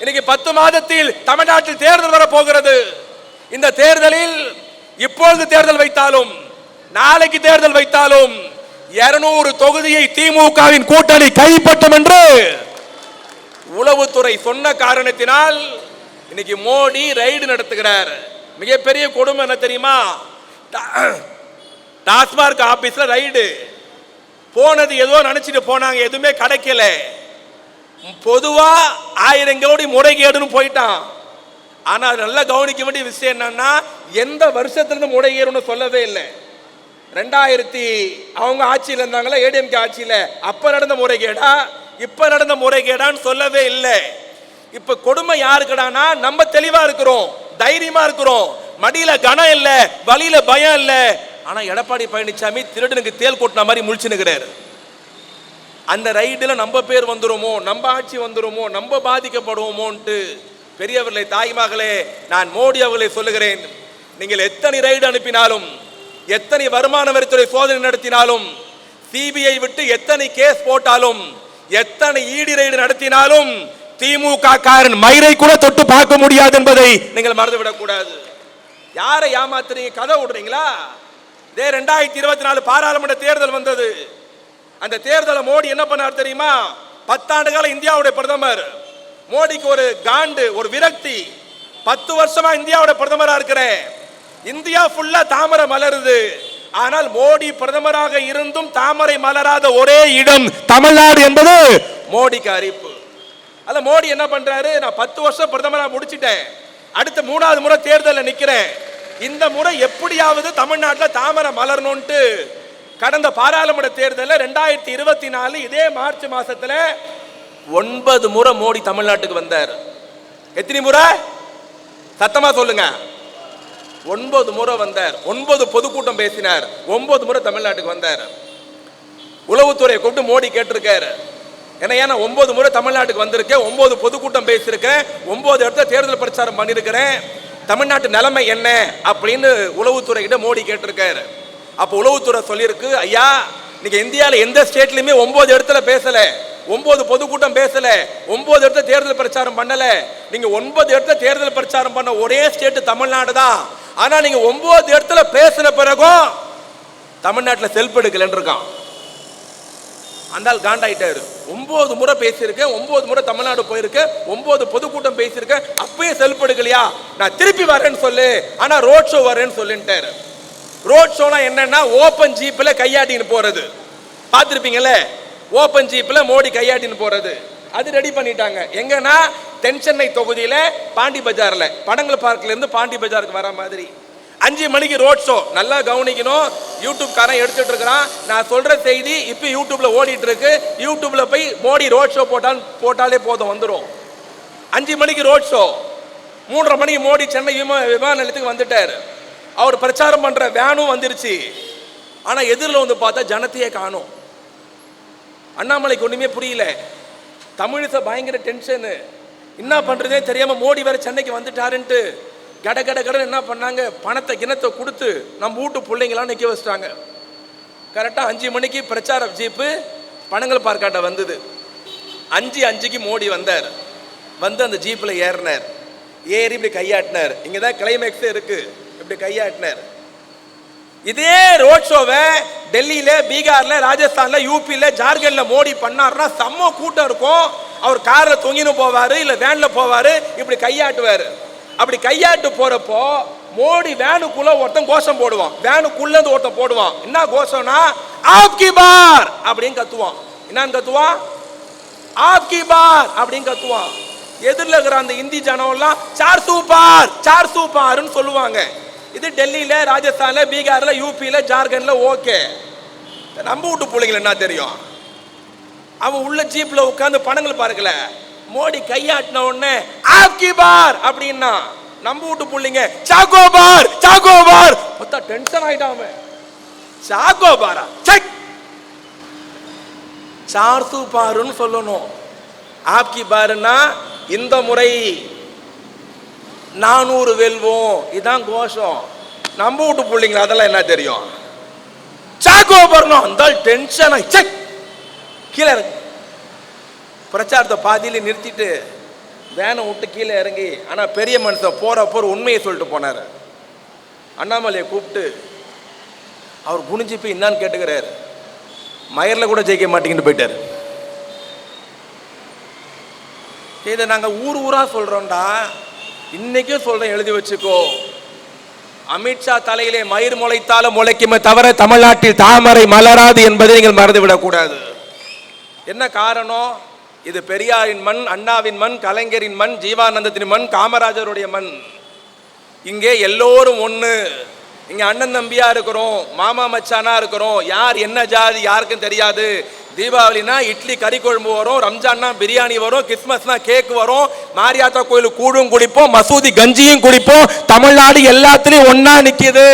இன்னைக்கு பத்து மாதத்தில் தமிழ்நாட்டில் தேர்தல் வர போகிறது இந்த தேர்தலில் இப்பொழுது தேர்தல் வைத்தாலும் நாளைக்கு தேர்தல் வைத்தாலும் இருநூறு தொகுதியை திமுகவின் கூட்டணி கைப்பற்றும் என்று உளவுத்துறை சொன்ன காரணத்தினால் இன்னைக்கு மோடி ரைடு நடத்துகிறார். மிகப்பெரிய கொடுமை என்ன தெரியுமா? டாஸ்மார்க் ஆபீஸ்ல ரைடு போனது ஏதோ நினைச்சிட்டு போனாங்க எதுவுமே கிடைக்கல. பொதுவா ஆயிரம் கோடி முறைகேடுன்னு போயிட்டான். ஆனா அது நல்லா கவனிக்க வேண்டிய விஷயம் என்னன்னா எந்த வருஷத்துல இருந்து முறைகேடுன்னு சொல்லவே இல்லை. ரெண்டாயிரத்தி அவங்க ஆட்சியில் இருந்தாங்களா ஏடிஎம்கே ஆட்சியில். அப்போ நடந்த முறைகேடா இப்போ நடந்த முறைகேடான்னு சொல்லவே இல்லை. இப்போ கொடுமை யாருக்குடானா நம்ம தெளிவாக இருக்கிறோம் தைரியமாக இருக்கிறோம். மடியில் கனம் இல்லை வழியில் பயம் இல்லை. ஆனால் எடப்பாடி பழனிசாமி திருடனுக்கு தேல் கொட்டின மாதிரி முழிச்சுனுக்கிறாரு அந்த ரைடில் நம்ம பேர் வந்துடுமோ நம்ம ஆட்சி வந்துடுமோ நம்ம பாதிக்கப்படுவோமோன்ட்டு பெரியவர்களை தாய்மகளே நான் மோடி அவர்களை சொல்லுகிறேன். நீங்கள் எத்தனை ரைடு அனுப்பினாலும் எத்தனை வருமான வரித்துறை சோதனை நடத்தினாலும் சிபிஐ விட்டு எத்தனை கேஸ் போட்டாலும் எத்தனை ஈடி ரைடு நடத்தினாலும் திமுக காரன் மயிரை கூட தொட்டு பார்க்க முடியாது என்பதை நீங்கள் மறந்துவிடக் கூடாது யாரை ஏமாத்துறீங்க? கதை விடுறீங்களா இதே ரெண்டாயிரத்தி இருபத்தி நாலு பாராளுமன்ற தேர்தல் வந்தது. அந்த தேர்தலை மோடி என்ன பண்ணார் தெரியுமா? பத்தாண்டு கால இந்தியாவுடைய பிரதமர். மோடிக்கு ஒரு காண்டு ஒரு விரக்தி. பத்து வருஷமா இந்தியாவுடைய பிரதமராக இருக்கிறேன். இந்தியா ஃபுல்லா தாமரை மலருது. ஆனால் மோடி பிரதமராக இருந்தும் தாமரை மலராத ஒரே இடம் தமிழ்நாடு என்பது மோடிக்கு அறிப்பு அல்ல மோடி என்ன பண்றாரு? நான் பத்து வருஷம் பிரதமராக முடிச்சிட்டேன். அடுத்த மூணாவது முறை தேர்தலில் நிற்கிறேன் இந்த முறை எப்படியாவது தமிழ்நாட்டில் தாமரை மலரணும்ட்டு கடந்த பாராளுமன்ற தேர்தலில் ரெண்டாயிரத்தி இருபத்தி நாலு இதே மார்ச் மாசத்துல ஒன்பது முறை மோடி தமிழ்நாட்டுக்கு வந்தார். எத்தனை முறை? சத்தமா சொல்லுங்க. ஒன்பது முறை வந்தார். ஒன்பது பொதுக்கூட்டம் பேசினார். ஒன்பது முறை தமிழ்நாட்டுக்கு வந்தார். உளவுத்துறையை கூப்பிட்டு மோடி கேட்டிருக்காரு. ஏன்னா ஏன்னா ஒன்பது முறை தமிழ்நாட்டுக்கு வந்திருக்கேன். ஒன்பது பொதுக்கூட்டம் பேசியிருக்கேன் ஒன்பது இடத்துல தேர்தல் பிரச்சாரம் பண்ணியிருக்கிறேன். தமிழ்நாட்டு நிலைமை என்ன? அப்படின்னு உளவுத்துறை கிட்ட மோடி கேட்டிருக்காரு. அப்போ உளவுத்துறை சொல்லியிருக்கு ஐயா நீங்கள் இந்தியாவில் எந்த ஸ்டேட்லையுமே ஒன்பது இடத்துல பேசலை ஒன்பது பொதுக்கூட்டம் பேசல ஒன்பது இடத்துல தேர்தல் பிரச்சாரம் பண்ணல. நீங்க ஒன்பது இடத்துல தேர்தல் பிரச்சாரம் பண்ண ஒரே ஸ்டேட் தமிழ்நாடு தான். ஆனா நீங்க ஒன்பது இடத்துல பேசின பிறகும் தமிழ்நாட்டில் செல்ஃப் எடுக்கலன்னு இருக்கான். அந்தால் காண்டாயிட்டாரு. ஒன்பது முறை பேசியிருக்கேன் ஒன்பது முறை தமிழ்நாடு போயிருக்கேன் ஒன்பது பொதுக்கூட்டம் பேசியிருக்கேன் அப்பயே செல்ஃப் எடுக்கலையா? நான் திருப்பி வரேன்னு சொல்லு ஆனா ரோட் ஷோ வரேன்னு சொல்லிட்டாரு ரோட் ஷோனா என்னன்னா ஓப்பன் ஜீப்பில் கையாட்டின்னு போறது. பார்த்துருப்பீங்கல்ல? ஓப்பன் ஜீப்பில் மோடி கையாட்டின்னு போறது. அது ரெடி பண்ணிட்டாங்க. எங்கன்னா தென் சென்னை தொகுதியில் பாண்டி பஜாரில் படங்கள் பார்க்லேருந்து பாண்டி பஜாருக்கு வர மாதிரி. அஞ்சு மணிக்கு ரோட் ஷோ நல்லா கவனிக்கணும். யூடியூப் காரன் எடுத்துட்டு இருக்கிறான் நான் சொல்ற செய்தி இப்போ யூடியூப்ல ஓடிட்டு இருக்கு யூடியூப்ல போய் மோடி ரோட் ஷோ போட்டால் போட்டாலே போதும் வந்துடும் அஞ்சு மணிக்கு ரோட் ஷோ மூன்றரை மணிக்கு மோடி சென்னை விமான விமான நிலையத்துக்கு வந்துட்டார். அவர் பிரச்சாரம் பண்ணுற வேனும் வந்துருச்சு. ஆனால் எதிரில் வந்து பார்த்தா ஜனத்தையே காணும். அண்ணாமலைக்கு ஒன்றுமே புரியல. தமிழிசை பயங்கர டென்ஷனு. என்ன பண்ணுறதே தெரியாமல் மோடி வேறு சென்னைக்கு வந்துட்டாருன்ட்டு கட கட கடன் என்ன பண்ணாங்க? பணத்தை கிணத்தை கொடுத்து நம்ம வீட்டு பிள்ளைங்களாம் நிற்க வச்சிட்டாங்க. கரெக்டாக அஞ்சு மணிக்கு பிரச்சார ஜீப்பு பணங்கள் பார்க்காட்ட வந்தது. அஞ்சு அஞ்சுக்கு மோடி வந்தார். வந்து அந்த ஜீப்பில் ஏறினார். ஏறி இப்படி கையாட்டினார். இங்கே தான் கிளைமேக்ஸே இருக்குது இப்படி கையாட்டினார். இதே ரோட் ஷோவை டெல்லியில பீகார்ல ராஜஸ்தான்ல யூபியில ஜார்க்கண்ட்ல மோடி பண்ணாருன்னா செம்ம கூட்டம் இருக்கும். அவர் கார்ல தொங்கின்னு போவாரு இல்ல வேன்ல போவாரு இப்படி கையாட்டுவாரு. அப்படி கையாட்டு போறப்போ மோடி வேனுக்குள்ள ஒருத்தன் கோஷம் போடுவான். வேனுக்குள்ள இருந்து ஒருத்தன் போடுவான். என்ன கோஷம்னா ஆப்கி பார்! அப்படின்னு கத்துவான். என்னன்னு கத்துவான்? ஆப்கி பார்! அப்படின்னு கத்துவான். எதிரில் இருக்கிற அந்த இந்தி ஜனம்லாம் சார் சூப்பார் சார் சூப்பார்னு சொல்லுவாங்க. இது டெல்லியில ராஜஸ்தானில் பீகார்ல யூபியில ஜார்க்கண்ட்ல ஓகே. நம்ம வீட்டு பிள்ளைங்கள என்ன தெரியும்? அவன் உள்ள ஜீப்ல உட்காந்து பணங்கள் பார்க்கல. மோடி கையாட்டின உடனே ஆப்கி பார்! அப்படின்னா நம்ம வீட்டு பிள்ளைங்க சாகோ பார்! சாகோ பார்! மொத்த டென்ஷன் ஆயிட்டான் அவன். சாகோ பாரா! செக் சார் பாருன்னு சொல்லணும். ஆப்கி பாருன்னா இந்த முறை நானூறு வெல்வோம். இதான் கோஷம். நம்ம வீட்டு பிள்ளைங்க அதெல்லாம் என்ன தெரியும்? சாக்கோ வரணும் அந்த டென்ஷன் செக் கீழே இறங்கு. பிரச்சாரத்தை பாதியில் நிறுத்திட்டு வேனை விட்டு கீழே இறங்கி ஆனால் பெரிய மனுஷன் போகிறப்போ ஒரு உண்மையை சொல்லிட்டு போனார். அண்ணாமலையை கூப்பிட்டு அவர் குனிஞ்சு போய் என்னான்னு கேட்டுக்கிறார். மயரில் கூட ஜெயிக்க மாட்டேங்கன்னு போயிட்டார். இதை நாங்கள் ஊர் ஊராக சொல்கிறோம்டா இன்னைக்கும் சொல்கிறேன் எழுதி வச்சுக்கோ. அமித்ஷா தலையிலே மயிர் முளைத்தாலும் முளைக்குமே தவிர தமிழ்நாட்டில் தாமரை மலராது என்பதை நீங்கள் மறந்துவிடக்கூடாது. என்ன காரணம்? இது பெரியாரின் மண் அண்ணாவின் மண் கலைஞரின் மண் ஜீவானந்தத்தின் மண் காமராஜருடைய மண். இங்கே எல்லோரும் ஒன்று இங்கே அண்ணன் தம்பியாக இருக்கிறோம் மாமா மச்சானா இருக்கிறோம். யார் என்ன ஜாதி யாருக்கும் தெரியாது. தீபாவளினா இட்லி கறி குழம்பு வரும் ரம்ஜான்னா பிரியாணி வரும் கிறிஸ்மஸ்னா கேக் வரும். மாரியாத்தா கோயிலுக்கு கூழும் குடிப்போம் மசூதி கஞ்சியும் குடிப்போம். தமிழ்நாடு எல்லாத்துலேயும் ஒன்றா நிற்கிது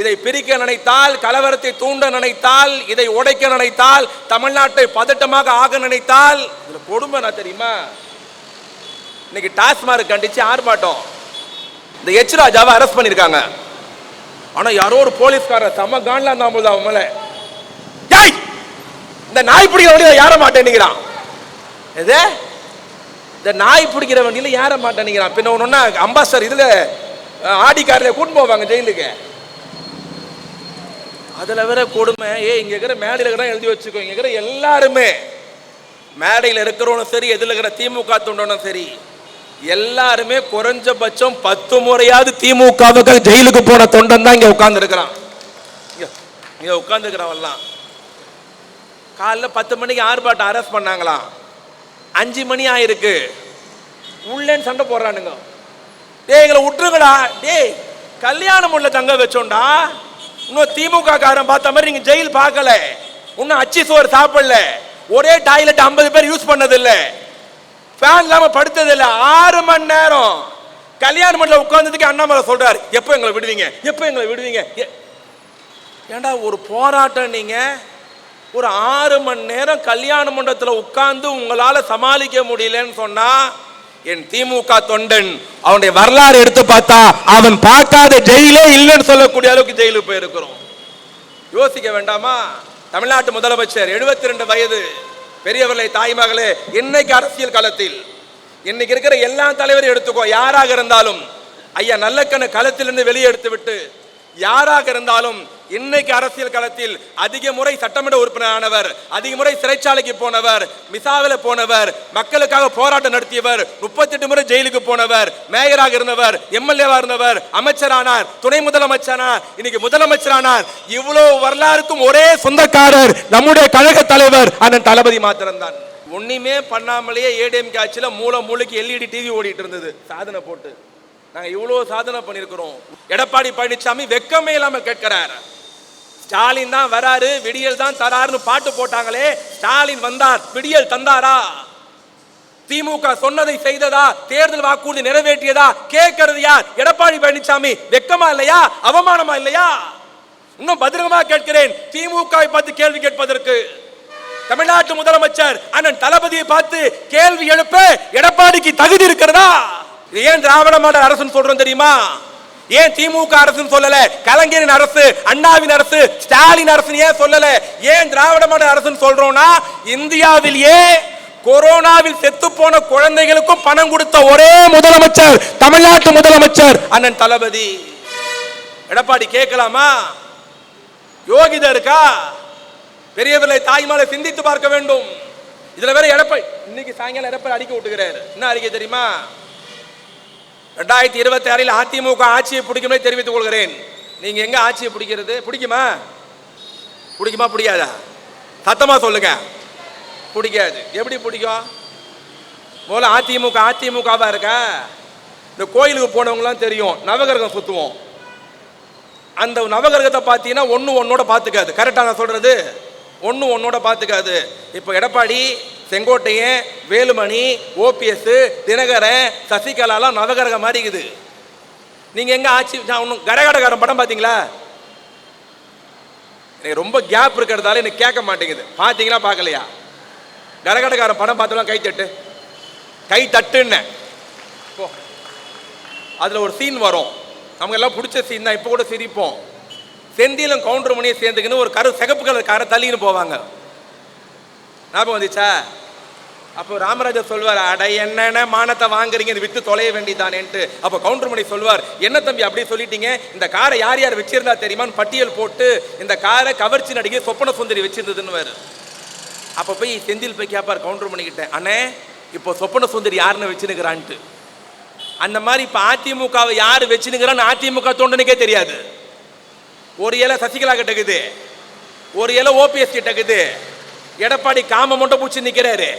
இதை பிரிக்க நினைத்தால் கலவரத்தை தூண்ட நினைத்தால் இதை உடைக்க நினைத்தால் தமிழ்நாட்டை பதட்டமாக ஆக நினைத்தால் இதில் கொடுமை நான் தெரியுமா? இன்னைக்கு டாஸ்மார்க் கண்டிச்சு ஆர்ப்பாட்டம். இந்த எச் ராஜாவை அரெஸ்ட் பண்ணியிருக்காங்க ஆனால் யாரோ ஒரு போலீஸ்காரர் செம கான்ல இருந்தா அவன் மேலே. இந்த நாய் பிடிக்கிற வண்டியில் யார மாட்டேன்னுக்கிறான் எது? இந்த நாய் பிடிக்கிற வண்டியில் யார மாட்டேன்னுக்கிறான் பின்ன ஒன்னா அம்பாஸ்டர் இதில் ஆடி காரில் கூட்டு போவாங்க ஜெயிலுக்கு. அதில் வேற கொடுமை. ஏ இங்கே இருக்கிற மேடையில் இருக்கிற எழுதி வச்சுக்கோ. இங்கே இருக்கிற எல்லாருமே மேடையில் இருக்கிறவனும் சரி எதில் இருக்கிற திமுக தொண்டனும் சரி எல்லாருமே குறைஞ்சபட்சம் பத்து முறையாவது திமுகவுக்கு ஜெயிலுக்கு போன தொண்டன் தான் இங்கே உட்காந்துருக்கிறான் இங்கே இங்க காலைல பத்து மணிக்கு ஆர்ப்பாட்டம் அரெஸ்ட் பண்ணாங்களாம். அஞ்சு மணி ஆயிருக்கு. உள்ளேன்னு சண்டை போடுறானுங்க. டேய் எங்களை விட்டுருங்களா டேய் கல்யாணம் உள்ள தங்க வச்சோண்டா இன்னும் திமுக காரன் பார்த்த மாதிரி நீங்கள் ஜெயில் பார்க்கல. இன்னும் அச்சி சோறு சாப்பிடல. ஒரே டாய்லெட் ஐம்பது பேர் யூஸ் பண்ணதில்லை. ஃபேன் இல்லாமல் படுத்ததில்லை. ஆறு மணி நேரம். கல்யாண மண்டல உட்கார்ந்ததுக்கு அண்ணாமலை சொல்றாரு. எப்போ எங்களை விடுவீங்க? எப்போ எங்களை விடுவீங்க? ஏண்டா ஒரு போராட்டம் நீங்கள் ஒரு ஆறு மணி நேரம் கல்யாண மண்டபத்தில் உட்கார்ந்து உங்களால் சமாளிக்க முடியலன்னு சொன்னா என் திமுக தொண்டன் அவனுடைய வரலாறு எடுத்து பார்த்தா அவன் பார்க்காத ஜெயிலே இல்லைன்னு சொல்லக்கூடிய அளவுக்கு ஜெயிலுக்கு போயிருக்கிறோம். யோசிக்க வேண்டாமா? தமிழ்நாட்டு முதலமைச்சர் 72 ரெண்டு வயது பெரியவர்களே தாய்மகளே இன்னைக்கு அரசியல் களத்தில் இன்னைக்கு இருக்கிற எல்லா தலைவரையும் எடுத்துக்கோ யாராக இருந்தாலும் ஐயா நல்லக்கண்ணு களத்திலிருந்து வெளியே எடுத்து விட்டு யாராக இருந்தாலும் இன்னைக்கு அரசியல் களத்தில் அதிக முறை சட்டமன்ற உறுப்பினரானவர் அதிக முறை சிறைச்சாலைக்கு போனவர் மிசாவில் போனவர் மக்களுக்காக போராட்டம் நடத்தியவர் முப்பத்தெட்டு முறை ஜெயிலுக்கு போனவர் மேயராக இருந்தவர் எம்எல்ஏவா இருந்தவர் அமைச்சரானார் துணை முதலமைச்சரானார் இன்னைக்கு முதலமைச்சரானார். இவ்வளவு வரலாறுக்கும் ஒரே சொந்தக்காரர் நம்முடைய கழக தலைவர் அண்ணன் தளபதி மாத்திரம்தான். ஒன்றுமே பண்ணாமலேயே ஏடிஎம் காட்சியில மூல மூளைக்கு எல்இடி டிவி ஓடிட்டு இருந்தது. சாதனை போட்டு. நாங்கள் இவ்வளோ சாதனை பண்ணியிருக்கிறோம். எடப்பாடி பழனிசாமி வெக்கமே இல்லாமல் கேட்கிறார். ஸ்டாலின் தான் வராரு விடியல் தான் தராருன்னு பாட்டு போட்டாங்களே ஸ்டாலின் வந்தார் விடியல் தந்தாரா? திமுக சொன்னதை செய்ததா? தேர்தல் வாக்குறுதி நிறைவேற்றியதா? கேட்கறது யார்? எடப்பாடி பழனிசாமி வெக்கமா இல்லையா? அவமானமா இல்லையா? இன்னும் பத்திரமா கேட்கிறேன் திமுகவை பார்த்து கேள்வி கேட்பதற்கு. தமிழ்நாட்டு முதலமைச்சர் அண்ணன் தளபதியை பார்த்து கேள்வி எழுப்ப எடப்பாடிக்கு தகுதி இருக்கிறதா? ஏன் திராவிட மாடல் அரசுன்னு சொல்றோம் தெரியுமா? ஏன் திமுக அரசுன்னு சொல்லல? கலைஞரின் அரசு அண்ணாவின் அரசு ஸ்டாலின் அரசு ஏன் சொல்லல? ஏன் திராவிட மாடல் அரசுன்னு சொல்றோம்னா இந்தியாவிலேயே கொரோனாவில் செத்து போன குழந்தைகளுக்கும் பணம் கொடுத்த ஒரே முதலமைச்சர் தமிழ்நாட்டு முதலமைச்சர் அண்ணன் தளபதி. எடப்பாடி கேட்கலாமா? யோகிதா இருக்கா? பெரியவர்களை தாய்மாலை சிந்தித்து பார்க்க வேண்டும். இதுல வேற எடப்பாடி இன்னைக்கு சாயங்காலம் எடப்பாடி அடிக்க விட்டுக்கிறாரு. என்ன அறிக்கை தெரியுமா? ரெண்டாயிரத்தி இருபத்தி ஆறில் அதிமுக ஆட்சியை பிடிக்குமே தெரிவித்துக் கொள்கிறேன். நீங்க எங்க ஆட்சியை பிடிக்கிறது? பிடிக்குமா? பிடிக்குமா பிடிக்காதா? சத்தமா சொல்லுங்க. பிடிக்காது. எப்படி பிடிக்கும்? முதல்ல அதிமுக அதிமுகவா இருக்கா? இந்த கோயிலுக்கு போனவங்களாம் தெரியும். நவகிரகம் சுத்துவோம். அந்த நவகிரகத்தை பார்த்தீங்கன்னா ஒன்று ஒன்னோட பார்த்துக்காது. கரெக்டாக நான் சொல்கிறது ஒன்று ஒன்னோட பார்த்துக்காது. இப்போ எடப்பாடி செங்கோட்டையன் வேலுமணி ஓபிஎஸ் தினகரன் சசிகலாலாம் நவகரக மாதிரி இருக்குது நீங்கள் எங்கே ஆட்சி நான் ஒன்றும் கரகாடகாரன் படம் பார்த்தீங்களா? எனக்கு ரொம்ப கேப் இருக்கிறதால எனக்கு கேட்க மாட்டேங்குது. பார்த்தீங்களா பார்க்கலையா? கரகாடகாரன் படம் பார்த்தலாம் கை தட்டு. கை தட்டுன்னு. போ. அதில் ஒரு சீன் வரும். நமக்கு எல்லாம் பிடிச்ச சீன் தான். இப்போ கூட சிரிப்போம். செந்திலும் கவுண்டர் மணியை சேர்ந்துக்கின்னு ஒரு கரு சிகப்பு கலர் காரை தள்ளின்னு போவாங்க. ஞாபகம் வந்துச்சா? அப்போ ராமராஜர் சொல்வார் அட என்னென்ன மானத்தை வாங்குறீங்க? இது விற்று தொலைய வேண்டிதானேன்ட்டு அப்போ கவுண்டர் மணி சொல்வார் என்ன தம்பி அப்படி சொல்லிட்டீங்க? இந்த காரை யார் யார் வச்சிருந்தா தெரியுமான்னு பட்டியல் போட்டு இந்த காரை கவர்ச்சி நடிகை சொப்பன சுந்தரி வச்சிருந்ததுன்னு அப்போ போய் செந்தில் போய் கேட்பார் கவுண்டர் மணிக்கிட்ட அண்ணே இப்போ சொப்பன சுந்தரி யாருன்னு வச்சுனுக்கிறான்ட்டு. அந்த மாதிரி இப்போ அதிமுகவை யார் வச்சுனுக்கிறான்னு அதிமுக தோண்டனுக்கே தெரியாது. ஒரு இலை சசிகலா கிட்ட இருக்குது. ஒரு இலை ஓபிஎஸ் கிட்டக்குது இருக்குது. எடப்பாடி காம மட்டும் பூச்சி நிற்கிறாரு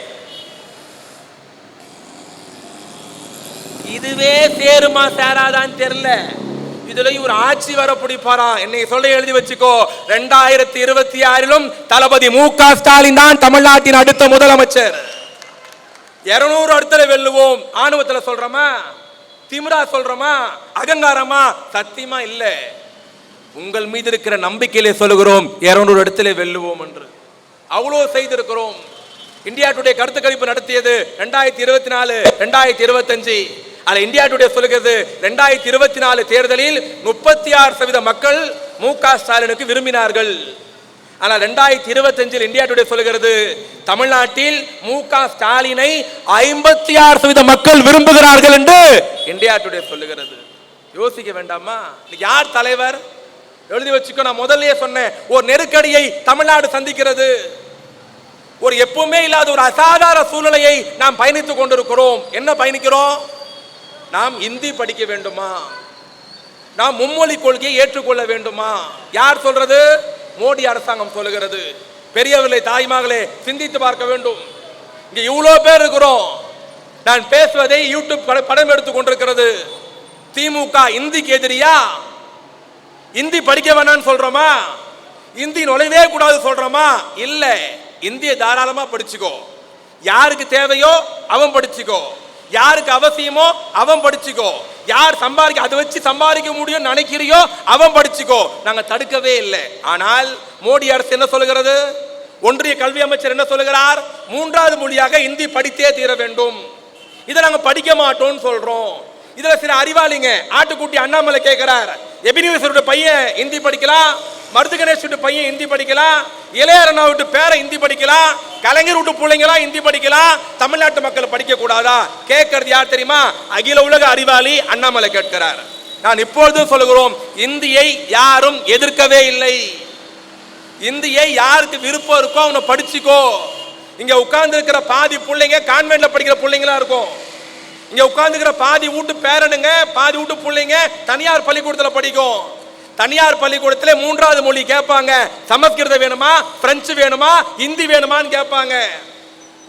இதுவே சேருமா சேராதான்னு தெரியல. இதுல இவர் ஆட்சி வர பிடிப்பாராம் என்னை சொல்ல எழுதி வச்சுக்கோ. ரெண்டாயிரத்தி இருபத்தி ஆறிலும் தளபதி மு க ஸ்டாலின் தான் தமிழ்நாட்டின் அடுத்த முதலமைச்சர். இருநூறு அடுத்தல வெல்லுவோம். ஆணவத்துல சொல்றோமா? திமிரா சொல்றோமா? அகங்காரமா? சத்தியமா இல்ல. உங்கள் மீது இருக்கிற நம்பிக்கையிலே சொல்லுகிறோம். இருநூறு இடத்துல வெல்லுவோம் என்று. அவ்வளோ செய்திருக்கிறோம். இந்தியா டுடே கருத்து கணிப்பு நடத்தியது ரெண்டாயிரத்தி இருபத்தி நாலு ரெண்டாயிரத்தி இருபத்தஞ்சு அதில் இந்தியா டுடே சொல்லுகிறது ரெண்டாயிரத்தி இருபத்தி நாலு தேர்தலில் முப்பத்தி ஆறு சதவீத மக்கள் மு க ஸ்டாலினுக்கு விரும்பினார்கள். ஆனால் ரெண்டாயிரத்தி இருபத்தஞ்சில் இந்தியா டுடே சொல்லுகிறது தமிழ்நாட்டில் மு க ஸ்டாலினை ஐம்பத்தி ஆறு சதவீத மக்கள் விரும்புகிறார்கள் என்று இந்தியா டுடே சொல்லுகிறது. யோசிக்க வேண்டாமா? யார் தலைவர்? எழுதி வச்சுக்கோ நான் முதல்லயே சொன்னேன் ஒரு நெருக்கடியை தமிழ்நாடு சந்திக்கிறது. ஒரு எப்பவுமே இல்லாத ஒரு அசாதாரண சூழ்நிலையை நாம் பயணித்துக் கொண்டிருக்கிறோம். என்ன பயணிக்கிறோம்? நாம் இந்தி படிக்க வேண்டுமா? நாம் மும்மொழி கொள்கையை ஏற்றுக்கொள்ள வேண்டுமா? யார் சொல்றது? மோடி அரசாங்கம் சொல்லுகிறது. பெரியவர்களே தாய்மார்களே சிந்தித்து பார்க்க வேண்டும். இங்க இவ்வளோ பேர் இருக்கிறோம். நான் பேசுவதை யூடியூப் பட- படம் எடுத்துக் கொண்டிருக்கிறது. திமுக இந்திக்கு எதிரியா? இந்தி படிக்க வேணாம்னு சொல்றோமா? இந்தி நுழைவே கூடாது சொல்றோமா? இல்லை. இந்திய தாராளமாக படிச்சுக்கோ. யாருக்கு தேவையோ அவன் படிச்சுக்கோ. யாருக்கு அவசியமோ அவன் படிச்சுக்கோ. யார் சம்பாதிக்க அதை வச்சு சம்பாதிக்க முடியும் நினைக்கிறியோ அவன் படிச்சுக்கோ. நாங்க தடுக்கவே இல்லை. ஆனால் மோடி அரசு என்ன சொல்லுகிறது? ஒன்றிய கல்வி அமைச்சர் என்ன சொல்லுகிறார்? மூன்றாவது மொழியாக இந்தி படித்தே தீர வேண்டும். இதை நாங்க படிக்க மாட்டோம்னு சொல்றோம். இதுல சில அறிவாளிங்க ஆட்டுக்குட்டி அண்ணாமலை கேட்கிறார். எபினிவசருடைய பையன் இந்தி படிக்கலாம் மருது கணேஷ் விட்டு பையன் ஹிந்தி படிக்கலாம் இளையரணா விட்டு பேரை ஹிந்தி படிக்கலாம் கலைஞர் விட்டு பிள்ளைங்களாம் ஹிந்தி படிக்கலாம் தமிழ்நாட்டு மக்கள் படிக்க கூடாதா கேட்கறது யார் தெரியுமா? அகில உலக அறிவாளி அண்ணாமலை கேட்கிறார். நான் இப்பொழுதும் சொல்லுகிறோம் இந்தியை யாரும் எதிர்க்கவே இல்லை. இந்தியை யாருக்கு விருப்பம் இருக்கோ அவனை படிச்சுக்கோ. இங்க உட்கார்ந்து இருக்கிற பாதி பிள்ளைங்க கான்வென்ட்ல படிக்கிற பிள்ளைங்களா இருக்கும். இங்க உட்கார்ந்துக்கிற பாதி வீட்டு பேரனுங்க பாதி வீட்டு பிள்ளைங்க தனியார் பள்ளிக்கூடத்துல படிக்கும். தனியார் பள்ளிக்கூடத்தில் மூன்றாவது மொழி கேட்பாங்க. சமஸ்கிருதம் வேணுமா? பிரெஞ்சு வேணுமா? ஹிந்தி வேணுமான்னு கேட்பாங்க.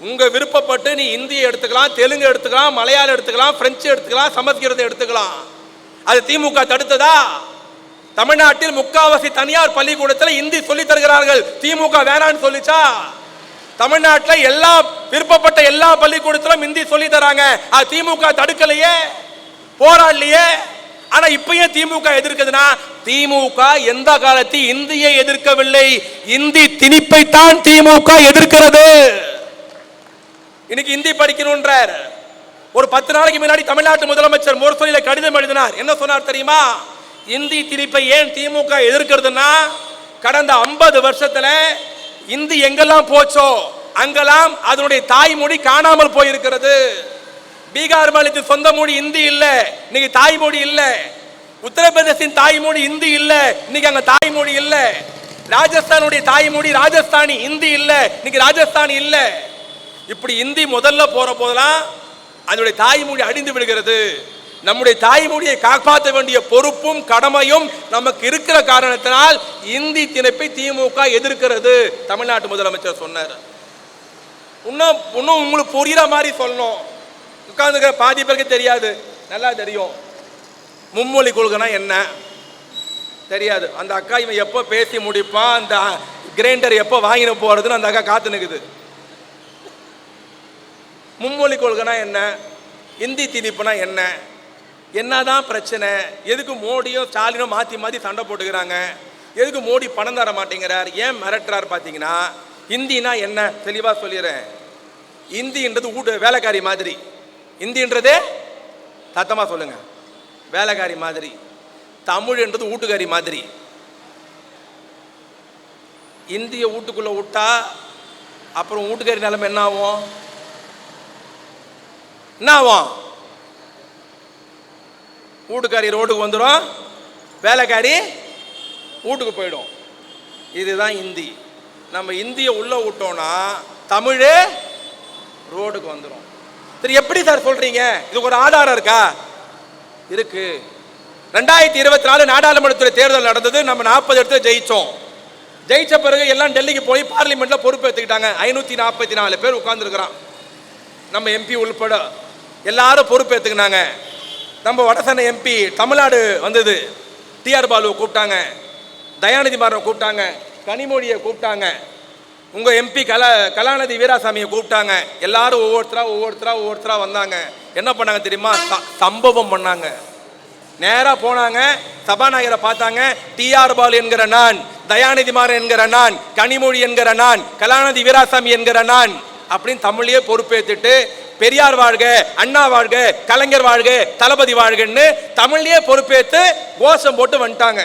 உங்க விருப்பப்பட்டு நீ இந்தியை எடுத்துக்கலாம் தெலுங்கு எடுத்துக்கலாம் மலையாளம் எடுத்துக்கலாம் பிரெஞ்சு எடுத்துக்கலாம் சமஸ்கிருதம் எடுத்துக்கலாம். அது திமுக தடுத்ததா? தமிழ்நாட்டில் முக்காவாசி தனியார் பள்ளிக்கூடத்தில் இந்தி சொல்லித் தருகிறார்கள். திமுக வேணான்னு சொல்லிச்சா? தமிழ்நாட்டில் எல்லா விருப்பப்பட்ட எல்லா பள்ளிக்கூடத்திலும் இந்தி சொல்லி தராங்க. அது திமுக தடுக்கலையே? போராடலையே? ஆனா இப்பயும் திமுக எதிர்க்குதுன்னா திமுக எந்த காலத்தில் இந்தியை எதிர்க்கவில்லை. இந்தி திணிப்பை தான் திமுக எதிர்க்கிறது. இன்னைக்கு இந்தி படிக்கணும்ன்றார். ஒரு பத்து நாளைக்கு முன்னாடி தமிழ்நாட்டு முதலமைச்சர் முரசொலியில கடிதம் எழுதினார். என்ன சொன்னார் தெரியுமா? இந்தி திணிப்பை ஏன் திமுக எதிர்க்கிறதுனா கடந்த ஐம்பது வருஷத்துல இந்தி எங்கெல்லாம் போச்சோ அங்கெல்லாம் அதனுடைய தாய்மொழி காணாமல் போயிருக்கிறது. பீகார் மாநிலத்தின் சொந்த மொழி இந்தி இல்லை. இன்னைக்கு தாய்மொழி இல்லை. உத்தரப்பிரதேசின் தாய்மொழி இந்தி இல்லை. இன்னைக்கு அங்க தாய்மொழி இல்லை. ராஜஸ்தானுடைய தாய்மொழி ராஜஸ்தானி இந்தி இல்லை. இன்னைக்கு ராஜஸ்தானி இல்லை. இப்படி இந்தி முதல்ல போகிற போதெல்லாம் அதனுடைய தாய்மொழி அழிந்து விடுகிறது. நம்முடைய தாய்மொழியை காப்பாற்ற வேண்டிய பொறுப்பும் கடமையும் நமக்கு இருக்கிற காரணத்தினால் இந்தி திணைப்பை திமுக எதிர்க்கிறது தமிழ்நாட்டு முதலமைச்சர் சொன்னார். இன்னும் இன்னும் உங்களுக்கு புரியிற மாதிரி சொல்லணும். உட்கார்ந்துக்கிற பாதி பேருக்கு தெரியாது. நல்லா தெரியும். மும்மொழி கொள்கைனா என்ன? தெரியாது. அந்த அக்கா இவன் எப்போ பேசி முடிப்பான்? அந்த கிரைண்டர் எப்போ வாங்கின போகிறதுன்னு அந்த அக்கா காத்து நிற்குது மும்மொழி கொள்கைனா என்ன? இந்தி திணிப்புனா என்ன? என்னதான் பிரச்சனை? எதுக்கு மோடியும் ஸ்டாலினும் மாற்றி மாற்றி சண்டை போட்டுக்கிறாங்க? எதுக்கு மோடி பணம் தர மாட்டேங்கிறார்? ஏன் மிரட்டுறார் பார்த்தீங்கன்னா இந்தினா என்ன? தெளிவாக சொல்லிடுறேன். இந்தின்றது வீட்டு வேலைக்காரி மாதிரி. இந்தின்றது சத்தமாக சொல்லுங்க. வேலைக்காரி மாதிரி. தமிழ்ன்றது வீட்டுக்காரி மாதிரி. இந்திய வீட்டுக்குள்ளே விட்டா அப்புறம் வீட்டுக்காரி நிலைமை என்ன ஆகும்? என்ன ஆகும்? வீட்டுக்காரி ரோட்டுக்கு வந்துடும் வேலைக்காரி வீட்டுக்கு போயிடும். இதுதான் இந்தி. நம்ம இந்தியை உள்ளே விட்டோம்னா தமிழ் ரோடுக்கு வந்துடும் சரி எப்படி சார் சொல்றீங்க? இதுக்கு ஒரு ஆதாரம் இருக்கா? இருக்கு. ரெண்டாயிரத்தி இருபத்தி நாலு நாடாளுமன்றத்துறை தேர்தல் நடந்தது. நம்ம நாற்பது இடத்துல ஜெயிச்சோம். ஜெயிச்ச பிறகு எல்லாம் டெல்லிக்கு போய் பார்லிமெண்ட்டில் பொறுப்பேற்றுக்கிட்டாங்க ஐநூற்றி நாற்பத்தி நாலு பேர் உட்காந்துருக்குறான் நம்ம எம்பி உள்பட எல்லாரும் பொறுப்பேற்றுக்கினாங்க நம்ம வடசென்னை எம்பி தமிழ்நாடு வந்தது. டிஆர் பாலுவை கூப்பிட்டாங்க. தயாநிதி மாறனை கூப்பிட்டாங்க. கனிமொழியை கூப்பிட்டாங்க. உங்கள் எம்பி கல கலாநிதி வீராசாமியை கூப்பிட்டாங்க. எல்லாரும் ஒவ்வொருத்தராக ஒவ்வொருத்தராக ஒவ்வொருத்தராக வந்தாங்க. என்ன பண்ணாங்க தெரியுமா? சம்பவம் பண்ணாங்க. நேராக போனாங்க சபாநாயகரை பார்த்தாங்க. டிஆர் பாலு என்கிற நான் தயாநிதிமார் என்கிற நான் கனிமொழி என்கிற நான் கலாநிதி வீராசாமி என்கிற நான் அப்படின்னு தமிழையே பொறுப்பேற்றுட்டு பெரியார் வாழ்க அண்ணா வாழ்க கலைஞர் வாழ்க தளபதி வாழ்கன்னு தமிழ்லேயே பொறுப்பேற்று கோஷம் போட்டு வந்துட்டாங்க.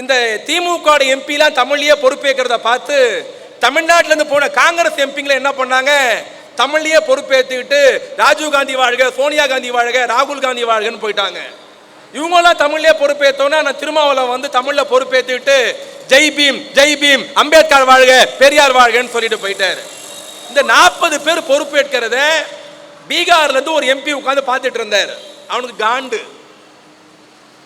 இந்த திமுக எம்பிலாம் தமிழ்லேயே பொறுப்பேற்கிறத பார்த்து தமிழ்நாட்டிலிருந்து போன காங்கிரஸ் எம்பிங்களை என்ன பண்ணாங்க? தமிழ்லேயே பொறுப்பேற்றுக்கிட்டு ராஜீவ் காந்தி வாழ்க சோனியா காந்தி வாழ்க ராகுல் காந்தி வாழ்கன்னு போயிட்டாங்க. இவங்கெல்லாம் தமிழ்லேயே பொறுப்பேற்றோன்னா நான் திருமாவளவன் வந்து தமிழில் பொறுப்பேற்றுக்கிட்டு ஜெய் பீம் ஜெய் பீம் அம்பேத்கர் வாழ்க பெரியார் வாழ்கன்னு சொல்லிட்டு போயிட்டார். இந்த நாற்பது பேர் பொறுப்பேற்கிறத பீகார்லேருந்து ஒரு எம்பி உட்காந்து பார்த்துட்டு இருந்தார். அவனுக்கு காண்டு.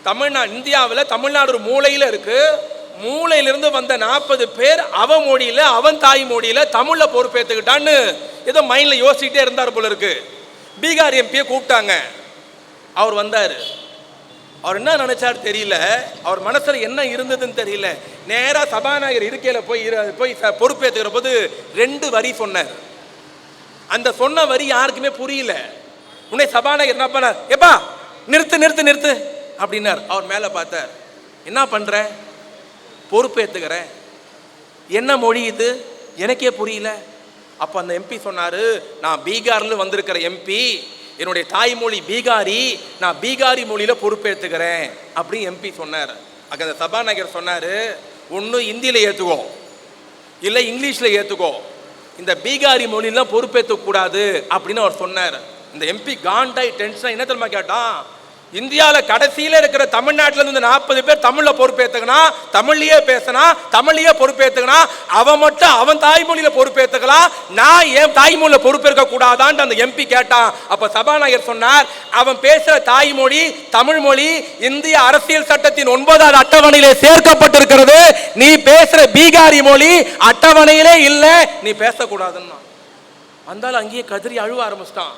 தமிழ்நாடு இந்தியாவில் தமிழ்நாடு ஒரு மூலையில் இருக்குது மூளையிலிருந்து வந்த நாற்பது பேர் அவன் மொழியில் அவன் தாய் மொழியில் தமிழில் பொறுப்பேற்றுக்கிட்டான்னு ஏதோ மைண்டில் யோசிச்சுட்டே இருந்தார் போல இருக்கு. பீகார் எம்பியை கூப்பிட்டாங்க. அவர் வந்தார். அவர் என்ன நினைச்சாரு தெரியல. அவர் மனசில் என்ன இருந்ததுன்னு தெரியல. நேராக சபாநாயகர் இருக்கையில் போய் இரு- போய் ச- பொறுப்பேற்றுக்கிற போது ரெண்டு வரி சொன்னார். அந்த சொன்ன வரி யாருக்குமே புரியல. உன்னை சபாநாயகர் என்ன பண்ணார்? எப்பா நிறுத்து நிறுத்து நிறுத்து அப்படின்னார். அவர் மேலே பார்த்தார். என்ன பண்ணுற பொறுப்பேற்றுக்கிறேன் என்ன மொழி இது? எனக்கே புரியல. அப்போ அந்த எம்பி சொன்னார் நான் பீகாரில் வந்திருக்கிற எம்பி என்னுடைய தாய்மொழி பீகாரி நான் பீகாரி மொழியில் பொறுப்பேற்றுக்கிறேன் அப்படின்னு எம்பி சொன்னார். அங்கே அந்த சபாநாயகர் சொன்னார் ஒன்று இந்தியில் ஏற்றுக்கோ இல்லை இங்கிலீஷில் ஏற்றுக்கோ இந்த பீகாரி மொழியெலாம் பொறுப்பேற்றக்கூடாது அப்படின்னு அவர் சொன்னார். இந்த எம்பி காண்டாய் டென்ஷனாக என்ன தெரியுமா கேட்டான்? இந்தியாவில் கடைசியில் இருக்கிற தமிழ்நாட்டில் இருந்து நாற்பது பேர் தமிழில் பொறுப்பேற்றுக்கனா தமிழ்லையே பேசினா தமிழ்லயே பொறுப்பேற்றுக்கனா அவன் மட்டும் அவன் தாய்மொழியில் பொறுப்பேற்றுக்கலாம் நான் என் தாய்மொழியில் பொறுப்பேற்க கூடாதான்னு அந்த எம்பி கேட்டான். அப்போ சபாநாயகர் சொன்னார் அவன் பேசுகிற தாய்மொழி தமிழ் மொழி இந்திய அரசியல் சட்டத்தின் ஒன்பதாவது அட்டவணையிலே சேர்க்கப்பட்டிருக்கிறது. நீ பேசுகிற பீகாரி மொழி அட்டவணையிலே இல்லை நீ பேசக்கூடாதுன்னா வந்தாலும் அங்கேயே கதறி அழுவ ஆரம்பிச்சிட்டான்.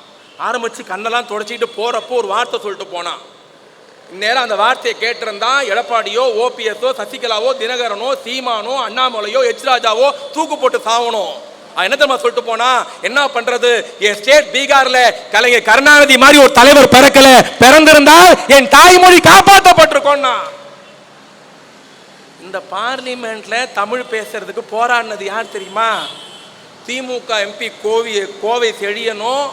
ஆரம்பித்து கண்ணெல்லாம் தொடச்சிக்கிட்டு போகிறப்போ ஒரு வார்த்தை சொல்லிட்டு போனான் இந்நேரம் அந்த வார்த்தையை கேட்டிருந்தா எடப்பாடியோ ஓபிஎஸ்ஓ சசிகலாவோ தினகரனோ சீமானோ அண்ணாமலையோ எச் ராஜாவோ தூக்கு போட்டு சாவணும். என்ன தெரியுமா சொல்லிட்டு போனா என்ன பண்றது? என் ஸ்டேட் பீகார்ல கலைஞர் கருணாநிதி மாதிரி ஒரு தலைவர் பிறக்கல. பிறந்திருந்தால் என் தாய்மொழி காப்பாற்றப்பட்டிருக்கோம்னா இந்த பார்லிமெண்ட்ல தமிழ் பேசுறதுக்கு போராடினது யார் தெரியுமா? திமுக எம்பி கோவி கோவை செழியனும்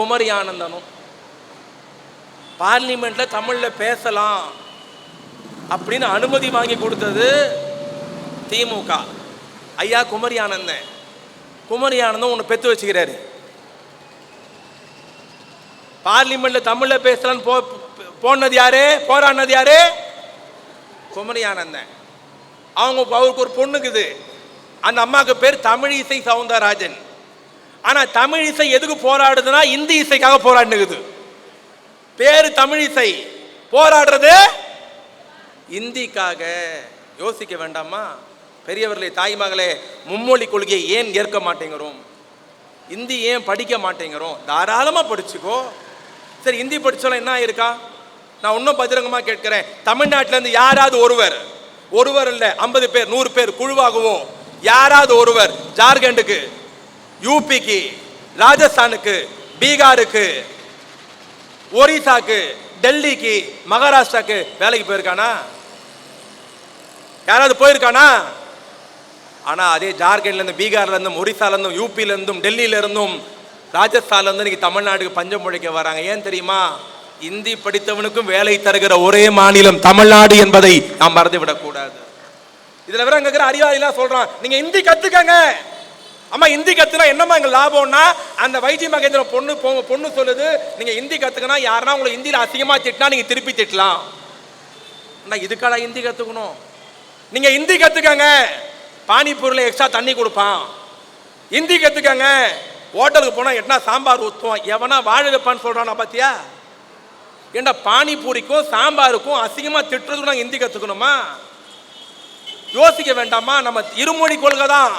குமரி ஆனந்தனும் பார்லிமெண்ட்ல தமிழ்ல பேசலாம் அப்படின்னு அனுமதி வாங்கி கொடுத்தது திமுக. ஐயா குமரி ஆனந்தன் குமரி ஆனந்தம் ஒன்று பெற்று வச்சுக்கிறாரு. பார்லிமெண்ட்ல தமிழ்ல பேசலாம்னு போ போனது யாரு? போராடினது யாரு? குமரி ஆனந்தன் அவங்க அவருக்கு ஒரு பொண்ணுக்குது அந்த அம்மாவுக்கு பேர் தமிழிசை சவுந்தரராஜன். ஆனால் தமிழ் இசை எதுக்கு போராடுதுன்னா இந்தி இசைக்காக போராடினுக்குது. பேர் தமிழ் இசை. போராடுறது இந்திக்காக. யோசிக்க வேண்டாமா? பெரியவர்களே தாய்மகளே மும்மொழி கொள்கையை ஏன் ஏற்க மாட்டேங்கிறோம்? இந்தி ஏன் படிக்க மாட்டேங்கிறோம்? தாராளமாக படிச்சுக்கோ. சரி இந்தி படித்தாலும் என்ன இருக்கா நான் இன்னும் பகிரங்கமா கேட்கிறேன். தமிழ்நாட்டிலேருந்து யாராவது ஒருவர் ஒருவர் இல்லை ஐம்பது பேர் நூறு பேர் குழுவாகவும். யாராவது ஒருவர் ஜார்க்கண்டுக்கு. யூபிக்கு ராஜஸ்தானுக்கு பீகாருக்கு ஒரிசாக்கு டெல்லிக்கு மகாராஷ்டிராக்கு வேலைக்கு போயிருக்கானா? யாராவது போயிருக்கானா? ஆனால் அதே ஜார்க்கண்ட்லேருந்து பீகார்லேருந்தும் ஒரிசாலேருந்தும் இருந்தும் டெல்லியிலேருந்தும் ராஜஸ்தான்லேருந்து இன்றைக்கி இன்னைக்கு தமிழ்நாட்டுக்கு பஞ்சம் முழிக்க வராங்க. ஏன் தெரியுமா? இந்தி படித்தவனுக்கும் வேலை தருகிற ஒரே மாநிலம் தமிழ்நாடு என்பதை நாம் மறந்து விடக்கூடாது வேற அங்கே இருக்கிற அறிவாளிலாம் சொல்கிறான் நீங்கள் இந்தி கற்றுக்கங்க அம்மா ஹிந்தி கத்துனா என்னம்மா எங்க லாபம்னா அந்த வைஜி மகேந்திர பொண்ணு போங்க பொண்ணு சொல்லுது நீங்க ஹிந்தி கத்துக்கனா யாருன்னா உங்களை ஹிந்தியில அசிங்கமா திட்டினா நீங்க திருப்பி திட்டலாம். அண்ணா இதுக்காடா ஹிந்தி கத்துக்கணும். நீங்க ஹிந்தி கத்துக்கங்க. பானிபூரில் எக்ஸ்ட்ரா தண்ணி கொடுப்பான். ஹிந்தி கத்துக்கங்க. ஹோட்டலுக்கு போனா எட்டனா சாம்பார் ஊற்றுவோம் எவனா வாழ வைப்பான்னு சொல்கிறானா பாத்தியா? ஏண்டா பானிபூரிக்கும் சாம்பாருக்கும் அசிங்கமா திட்டுறதுக்கு நாங்கள் ஹிந்தி கத்துக்கணுமா? யோசிக்க வேண்டாமா? நம்ம இருமொழி கொள்கை தான்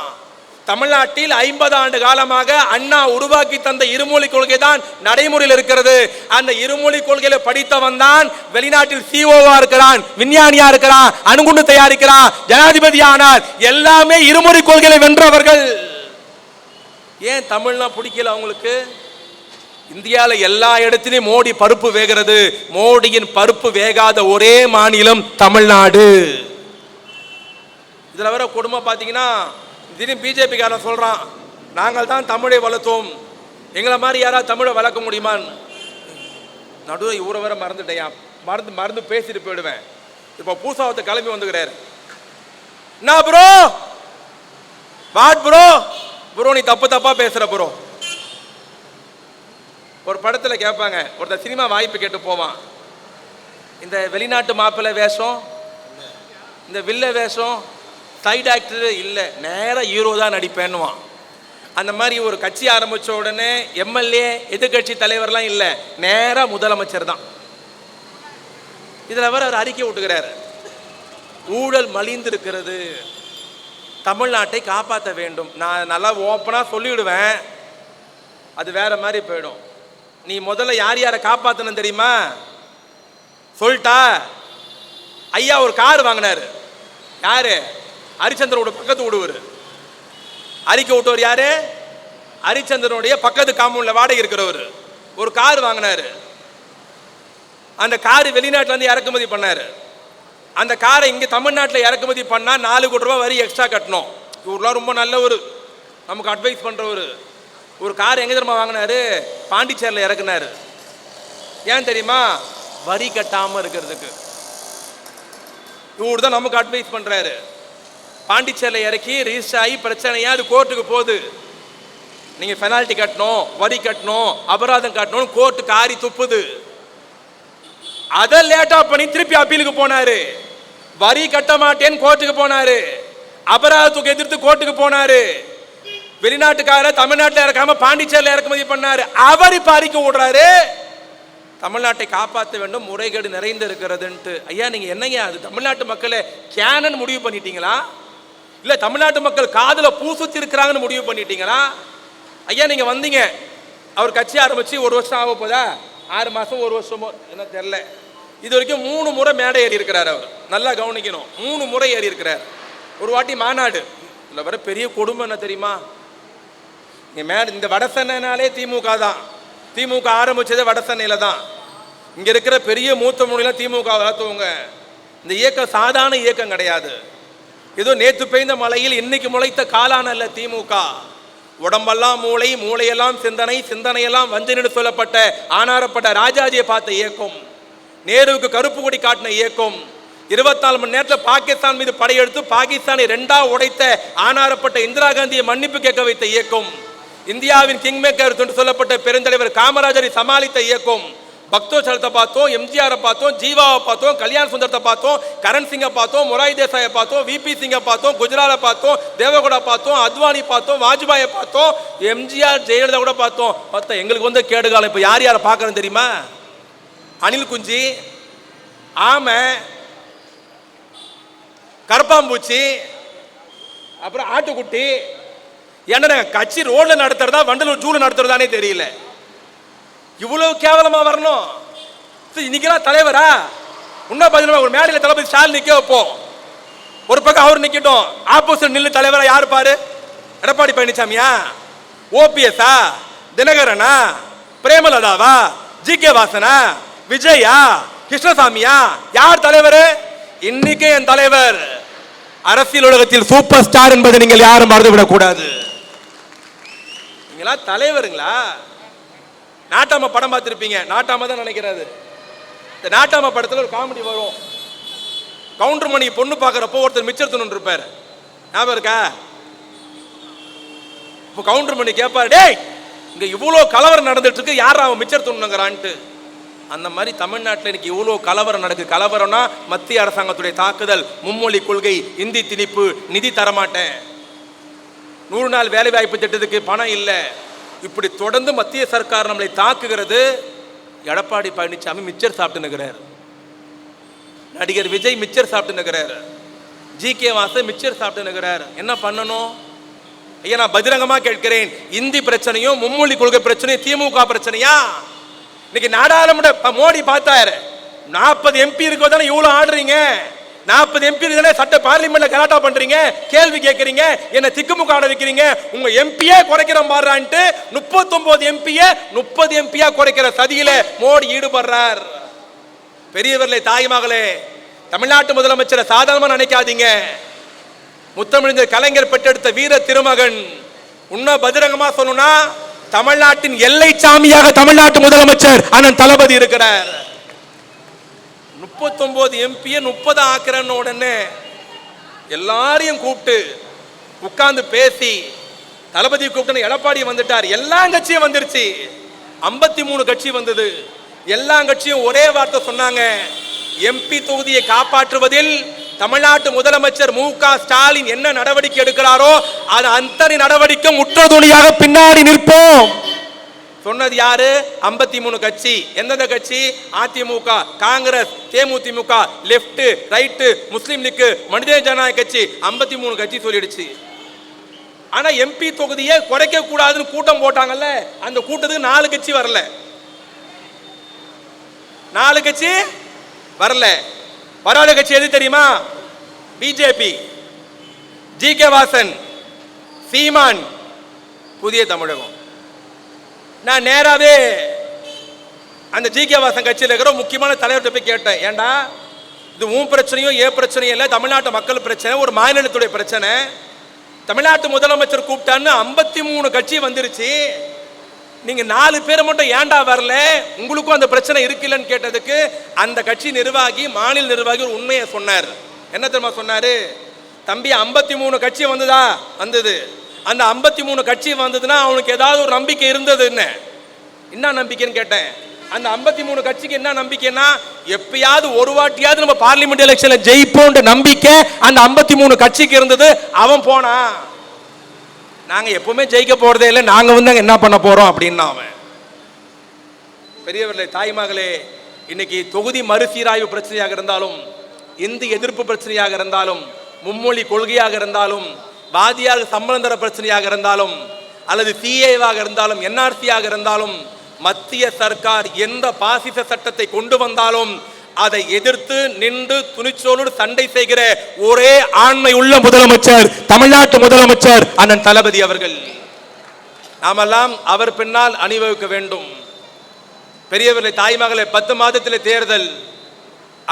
தமிழ்நாட்டில் ஐம்பது ஆண்டு காலமாக அண்ணா உருவாக்கி தந்த இருமொழி கொள்கை தான் நடைமுறையில் இருக்கிறது. அந்த இருமொழி கொள்கையில படித்தவன் தான் வெளிநாட்டில் சிஓவா இருக்கிறான் விஞ்ஞானியா இருக்கிறான் அணுகுண்டு தயாரிக்கிறான் ஜனாதிபதி ஆனார் எல்லாமே இருமொழி கொள்கையில வென்றவர்கள். ஏன் தமிழ்னா பிடிக்கல அவங்களுக்கு? இந்தியாவில் எல்லா இடத்துலையும் மோடி பருப்பு வேகிறது. மோடியின் பருப்பு வேகாத ஒரே மாநிலம் தமிழ்நாடு. இதில் வர குடும்பம் பார்த்தீங்கன்னா திடீர்னு பிஜேபிக்காரன் சொல்கிறான் நாங்கள் தான் தமிழை வளர்த்தோம். எங்களை மாதிரி யாராவது தமிழை வளர்க்க முடியுமான்னு நடுவில் இவரை வர மறந்துட்டேன். மறந்து மறந்து பேசிட்டு போயிடுவேன். இப்போ பூசாவத்தை கிளம்பி வந்துக்கிறாரு. என்ன ப்ரோ வாட் ப்ரோ ப்ரோ நீ தப்பு தப்பாக பேசுகிற ப்ரோ ஒரு படத்தில் கேட்பாங்க ஒருத்தர் சினிமா வாய்ப்பு கேட்டு போவான். இந்த வெளிநாட்டு மாப்பிள்ளை வேஷம் இந்த வில்ல வேஷம் சைடு ஆக்டர் இல்லை நேராக ஹீரோ தான் நடிப்பேன்னுவான். அந்த மாதிரி ஒரு கட்சி ஆரம்பித்த உடனே எம்எல்ஏ எதிர்கட்சி தலைவர்லாம் இல்லை நேராக முதலமைச்சர் தான். இதில் வர அவர் அறிக்கை விட்டுக்கிறாரு ஊழல் மலிந்திருக்கிறது. தமிழ்நாட்டை காப்பாற்ற வேண்டும். நான் நல்லா ஓப்பனாக சொல்லிவிடுவேன் அது வேற மாதிரி போயிடும். நீ முதல்ல யார் யாரை காப்பாற்றணும் தெரியுமா? சொல்லிட்டா ஐயா ஒரு கார் வாங்கினாரு. யாரு? ஹரிச்சந்திரனோட பக்கத்து விடுவார் அறிக்கை விட்டவர் யாரு? ஹரிச்சந்திரனுடைய பக்கத்து காம்பவுண்டில் வாடகை இருக்கிறவர். ஒரு கார் வாங்கினாரு. அந்த கார் வெளிநாட்டிலேருந்து இறக்குமதி பண்ணார். அந்த காரை இங்கே தமிழ்நாட்டில் இறக்குமதி பண்ணால் நாலு கோடி ரூபா வரி எக்ஸ்ட்ரா கட்டணும். இவரெலாம் ரொம்ப நல்ல ஒரு நமக்கு அட்வைஸ் பண்ணுறவர் ஒரு கார் எங்கே தெரியுமா வாங்கினாரு? பாண்டிச்சேரியில் இறக்குனாரு. ஏன் தெரியுமா? வரி கட்டாமல் இருக்கிறதுக்கு. இவர் தான் நமக்கு அட்வைஸ் பண்ணுறாரு பாண்டிச்சேரியில் இறக்கி ரிஜிஸ்டர் ஆகி பிரச்சனையாக அது கோர்ட்டுக்கு போகுது? நீங்கள் பெனால்ட்டி கட்டணும் வரி கட்டணும் அபராதம் கட்டணும் கோர்ட்டு காரி துப்புது. அதை லேட்டாக பண்ணி திருப்பி அப்பீலுக்கு போனாரு. வரி கட்ட மாட்டேன்னு கோர்ட்டுக்கு போனாரு. அபராதத்துக்கு எதிர்த்து கோர்ட்டுக்கு போனாரு. வெளிநாட்டுக்காரர் தமிழ்நாட்டில் இறக்காம பாண்டிச்சேரியில் இறக்குமதி பண்ணார். அவர் இப்போ அறிக்கை விடுறாரு தமிழ்நாட்டை காப்பாற்ற வேண்டும் முறைகேடு நிறைந்து இருக்கிறதுன்ட்டு ஐயா நீங்கள் என்னங்க அது? தமிழ்நாட்டு மக்களை கேனன் முடிவு பண்ணிட்டீங்களா? இல்ல தமிழ்நாட்டு மக்கள் காதுல பூசுத்தி இருக்கிறாங்கன்னு முடிவு பண்ணிட்டீங்களா ஐயா நீங்க வந்தீங்க. அவர் கட்சி ஆரம்பிச்சு ஒரு வருஷம் ஆக போதா? ஆறு மாசம் ஒரு வருஷமோ? என்ன தெரியல. இது வரைக்கும் மூணு முறை மேடை ஏறி இருக்கிறார் அவர். நல்லா கவனிக்கணும். மூணு முறை ஏறி இருக்கிறார். ஒரு வாட்டி மாநாடு. இதில் வர பெரிய கொடுமை என்ன தெரியுமா? இங்கே மேட இந்த வடசென்னாலே திமுக தான். திமுக ஆரம்பிச்சதே வடசென்னையில் தான். இங்கே இருக்கிற பெரிய மூத்த மொழியெலாம் திமுக வளர்த்தவங்க. இந்த இயக்கம் சாதாரண இயக்கம் கிடையாது. ஏதோ நேற்று பெய்ந்த மழையில் இன்னைக்கு முளைத்த காலான் அல்ல திமுக. உடம்பெல்லாம் மூளை மூளையெல்லாம் சிந்தனை சிந்தனையெல்லாம் வஞ்சனு சொல்லப்பட்ட ஆனாரப்பட்ட ராஜாஜியை பார்த்த இயக்கம் நேருவுக்கு கருப்பு கொடி காட்டின இயக்கம் இருபத்தாலு மணி நேரத்தில் பாகிஸ்தான் மீது படையெடுத்து பாகிஸ்தானை ரெண்டா உடைத்த ஆனாரப்பட்ட இந்திரா காந்தியை மன்னிப்பு கேட்க வைத்த இயக்கம் இந்தியாவின் கிங் மேக்கர் என்று சொல்லப்பட்ட பெருந்தலைவர் காமராஜரை சமாளித்த இயக்கம் பக்தோச்சலத்தை பார்த்தோம் எம்ஜிஆரை பார்த்தோம் ஜீவாவை பார்த்தோம் கல்யாண சுந்தரத்தை பார்த்தோம் கரண் சிங்கை பார்த்தோம் மொராய் தேசாயை பார்த்தோம் விபி சிங்கை பார்த்தோம் குஜராலை பார்த்தோம் தேவகவுடா பார்த்தோம் அத்வானி பார்த்தோம் வாஜ்பாயை பார்த்தோம் எம்ஜிஆர் ஜெயலலிதா கூட பார்த்தோம். பார்த்தா எங்களுக்கு வந்து கேடுகாலம் இப்போ யார் யாரை பார்க்கணும் தெரியுமா? அணில் குஞ்சி ஆமை கரப்பாம்பூச்சி அப்புறம் ஆட்டுக்குட்டி. என்ன கட்சி ரோடில் நடத்துறதா வண்டலூர் ஜூல நடத்துறதானே தெரியல. இவ்வளவு கேவலமா வரணும்? சரி, இன்னைக்கெல்லாம் தலைவரா? இன்னும் பதினொன்று ஒரு மேடையில் தளபதி ஸ்டாலின் நிக்க வைப்போம் ஒரு பக்கம் அவர் நிக்கட்டும். ஆப்போசிட் நில்லு தலைவரா யார் பாரு? எடப்பாடி பழனிசாமியா? ஓபிஎஸ்ஆ தினகரனா? பிரேமலதாவா? ஜி கே வாசனா? விஜயா? கிருஷ்ணசாமியா? யார் தலைவர்? இன்னைக்கு என் தலைவர். அரசியல் உலகத்தில் சூப்பர் ஸ்டார் என்பதை நீங்கள் யாரும் மறந்துவிடக் கூடாது நீங்களா தலைவருங்களா? நாட்டாம படம் பார்த்துருப்பீங்க. நாட்டாம தான் நினைக்கிறாரு. இந்த நாட்டாம படத்தில் ஒரு காமெடி வரும். கவுண்டர் மணி பொண்ணு பார்க்குறப்போ ஒருத்தர் மிச்சர் இருப்பார். ஞாபகம் இருக்கா? இப்போ கவுண்டர் மணி கேட்பாரு டேய் இங்கே இவ்வளோ கலவரம் நடந்துட்டு இருக்கு யார் அவன் மிச்சர்த்தணுங்கிறான்ட்டு அந்த மாதிரி தமிழ்நாட்டில் இன்னைக்கு இவ்வளோ கலவரம் நடக்குது. கலவரம்னா மத்திய அரசாங்கத்துடைய தாக்குதல் மும்மொழி கொள்கை இந்தி திணிப்பு நிதி தரமாட்டேன். நூறு நாள் வேலைவாய்ப்பு திட்டத்துக்கு பணம் இல்லை. இப்படி தொடர்ந்து மத்திய சர்க்கார் நம்மளை தாக்குகிறது. எடப்பாடி பழனிசாமி மிச்சர் சாப்பிட்டு நிற்கிறார் நடிகர் விஜய் மிச்சர் சாப்பிட்டு நிற்கிறார் ஜி கே வாசன் மிச்சர் சாப்பிட்டு நிற்கிறார் என்ன பண்ணணும்? ஐயா நான் பகிரங்கமா கேட்கிறேன். இந்தி பிரச்சனையும் மும்மொழி கொள்கை பிரச்சனையும் திமுக பிரச்சனையா? இன்னைக்கு நாடாளுமன்ற மோடி பார்த்தாரு. நாற்பது எம்பி இருக்கோ தானே இவ்வளோ ஆடுறீங்க? நாற்பது எம்பி தானே சட்ட பார்லிமெண்ட்ல கலாட்டா பண்றீங்க? கேள்வி கேட்கறீங்க? என்ன திக்குமுக்க ஆட வைக்கிறீங்க? உங்க எம்பியே குறைக்கிற பாடுறான்ட்டு முப்பத்தொன்பது எம்பிய முப்பது எம்பியா குறைக்கிற சதியில மோடி ஈடுபடுறார். பெரியவர்களே தாய்மகளே தமிழ்நாட்டு முதலமைச்சரை சாதாரணமா நினைக்காதீங்க. முத்தமிழ்ந்த கலைஞர் பெற்றெடுத்த வீர திருமகன். உன்ன பகிரங்கமா சொல்லணும்னா தமிழ்நாட்டின் எல்லை சாமியாக தமிழ்நாட்டு முதலமைச்சர் அண்ணன் தளபதி இருக்கிறார். முப்பத்தொம்போது எம்பியை முப்பது ஆக்குறன்னு உடனே எல்லாரையும் கூப்பிட்டு உட்கார்ந்து பேசி தளபதி கூப்பிட்டு எடப்பாடி வந்துட்டார். எல்லா கட்சியும் வந்துருச்சு. ஐம்பத்தி மூணு கட்சி வந்தது. எல்லா கட்சியும் ஒரே வார்த்தை சொன்னாங்க. எம்பி தொகுதியை காப்பாற்றுவதில் தமிழ்நாட்டு முதலமைச்சர் மு க ஸ்டாலின் என்ன நடவடிக்கை எடுக்கிறாரோ அது அத்தனை நடவடிக்கை முற்றதுணியாக பின்னாடி நிற்போம். சொன்னது யாரு? ஐம்பத்தி மூணு கட்சி. எந்தெந்த கட்சி? அதிமுக காங்கிரஸ் தேமுதிமுக லெப்ட் ரைட்டு முஸ்லீம் லீக் மனித ஜனநாயக கட்சி. ஐம்பத்தி மூணு கட்சி சொல்லிடுச்சு. ஆனா எம்பி தொகுதியை குறைக்க கூடாதுன்னு கூட்டம் போட்டாங்கல்ல அந்த கூட்டத்துக்கு நாலு கட்சி வரல. நாலு கட்சி வரல. வராத கட்சி எது தெரியுமா? BJP G K Vasan Seeman Puthiya Tamilagam. நான் நேராகவே அந்த ஜி கே வாசன் கட்சியில் இருக்கிற முக்கியமான தலைவர்கிட்ட போய் கேட்டேன். ஏன்டா இது உன் பிரச்சனையும் ஏ பிரச்சனையும் இல்லை தமிழ்நாட்டு மக்கள் பிரச்சனை ஒரு மாநிலத்துடைய பிரச்சனை. தமிழ்நாட்டு முதலமைச்சர் கூப்பிட்டான்னு ஐம்பத்தி மூணு கட்சி வந்துருச்சு. நீங்கள் நாலு பேர் மட்டும் ஏன்டா வரல? உங்களுக்கும் அந்த பிரச்சனை இருக்குல்லன்னு கேட்டதுக்கு அந்த கட்சி நிர்வாகி மாநில நிர்வாகி ஒரு உண்மையை சொன்னார். என்ன தெரியுமா சொன்னார்? தம்பி ஐம்பத்தி மூணு கட்சி வந்ததா? வந்தது. அந்த ஐம்பத்தி மூணு கட்சி வந்ததுன்னா அவனுக்கு ஏதாவது ஒரு நம்பிக்கை இருந்தது என்ன? என்ன நம்பிக்கைன்னு கேட்டேன். அந்த ஐம்பத்தி மூணு கட்சிக்கு என்ன நம்பிக்கைன்னா எப்பயாவது ஒரு வாட்டியாவது நம்ம பார்லிமெண்ட் எலெக்ஷன்ல ஜெயிப்போன்ற நம்பிக்கை அந்த ஐம்பத்தி மூணு கட்சிக்கு இருந்தது. அவன் போனான் நாங்க எப்பவுமே ஜெயிக்க போறதே இல்லை நாங்க வந்து என்ன பண்ண போறோம் அப்படின்னா அவன். பெரியவர்களே தாய்மகளே இன்னைக்கு தொகுதி மறுசீராய்வு பிரச்சனையாக இருந்தாலும் இந்து எதிர்ப்பு பிரச்சனையாக இருந்தாலும் மும்மொழி கொள்கையாக இருந்தாலும் பாதியாக சம்பளந்தர பிரச்சனையாக இருந்தாலும் அல்லது சிஏவாக இருந்தாலும் என்ஆர்சியாக இருந்தாலும் மத்திய சர்க்கார் எந்த பாசிச சட்டத்தை கொண்டு வந்தாலும் அதை எதிர்த்து நின்று துணிச்சோடு சண்டை செய்கிற ஒரே ஆண்மை உள்ள முதலமைச்சர் தமிழ்நாட்டு முதலமைச்சர் அண்ணன் தளபதி அவர்கள். நாமெல்லாம் அவர் பின்னால் அணிவகுக்க வேண்டும். பெரியவர்களை தாய்மகளை பத்து மாதத்தில் தேர்தல்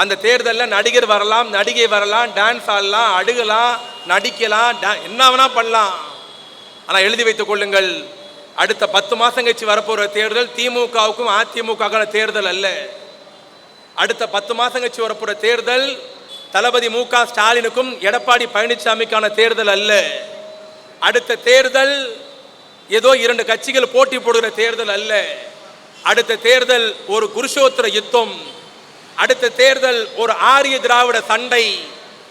அந்த தேர்தலில் நடிகர் வரலாம் நடிகை வரலாம் டான்ஸ் ஆடலாம் அழுகலாம் நடிக்கலாம் டா- என்ன வேணா பண்ணலாம். ஆனால் எழுதி வைத்துக் கொள்ளுங்கள் அடுத்த பத்து மாதம் கழிச்சு வரப்போகிற தேர்தல் திமுகவுக்கும் அதிமுகவுக்கான தேர்தல் அல்ல. அடுத்த பத்து மாதம் கழிச்சு வரப்போகிற தேர்தல் தளபதி மு க ஸ்டாலினுக்கும் எடப்பாடி பழனிசாமிக்கான தேர்தல் அல்ல. அடுத்த தேர்தல் ஏதோ இரண்டு கட்சிகள் போட்டி போடுகிற தேர்தல் அல்ல. அடுத்த தேர்தல் ஒரு குருஷோத்திர யுத்தம். அடுத்த தேர்தல் ஒரு ஆரிய திராவிட சண்டை.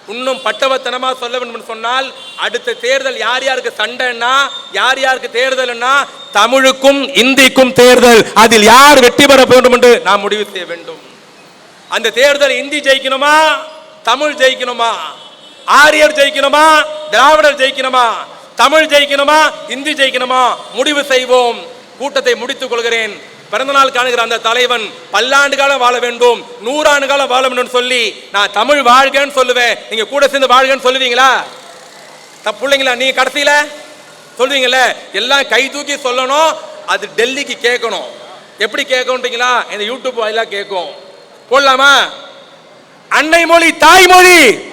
இன்னும் பட்டவத்தனமாக சொல்ல வேண்டும் என்று சொன்னால் அடுத்த தேர்தல் யார் யாருக்கு சண்டைன்னா யார் யாருக்கு தேர்தல்னா தமிழுக்கும் இந்திக்கும் தேர்தல். அதில் யார் வெற்றி பெற வேண்டும் என்று நாம் முடிவு செய்ய வேண்டும். அந்த தேர்தல் இந்தி ஜெயிக்கணுமா தமிழ் ஜெயிக்கணுமா ஆரியர் ஜெயிக்கணுமா திராவிடர் ஜெயிக்கணுமா தமிழ் ஜெயிக்கணுமா இந்தி ஜெயிக்கணுமா முடிவு செய்வோம். கூட்டத்தை முடித்துக் கொள்கிறேன். பிறந்தநாள் காணுகிற அந்த தலைவன் பல்லாண்டு காலம் வாழ வேண்டும் நூறாண்டு காலம் வாழ வேண்டும் சொல்லி நான் தமிழ் வாழ்கன்னு சொல்லுவேன். நீங்க கூட சேர்ந்து வாழ்கன்னு சொல்லுவீங்களா? தப்பு பிள்ளைங்களா நீங்க கடைசியில? சொல்லுவீங்கல்ல எல்லாம் கை தூக்கி சொல்லணும் அது டெல்லிக்கு கேட்கணும். எப்படி கேட்கணுன்றீங்களா இந்த யூடியூப் வாயிலாக கேட்கும். போடலாமா? அன்னை மொழி தாய்மொழி